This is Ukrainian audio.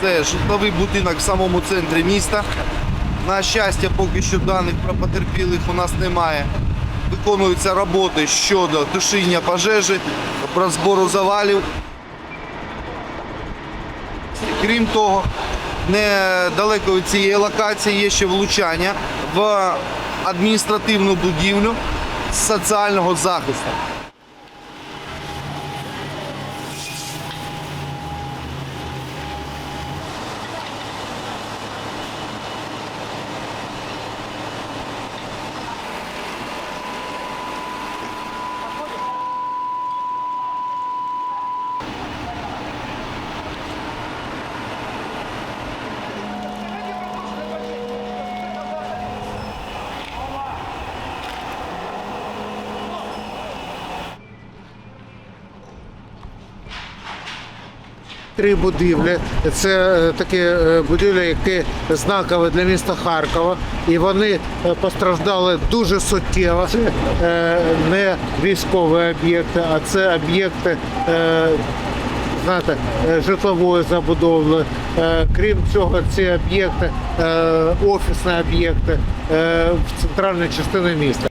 Це житловий будинок в самому центрі міста. На щастя, поки що даних про потерпілих у нас немає. Виконуються роботи щодо тушіння пожежі, розбору завалів. Крім того, недалеко від цієї локації є ще влучання в адміністративну будівлю соціального захисту. Три будівлі. Це е, такі е, будівлі, які знакові для міста Харкова, і вони е, постраждали дуже суттєво. Це не військові об'єкти, а це об'єкти. Знаєте, житлової забудови. Крім цього, ці об'єкти, офісні об'єкти в центральній частині міста.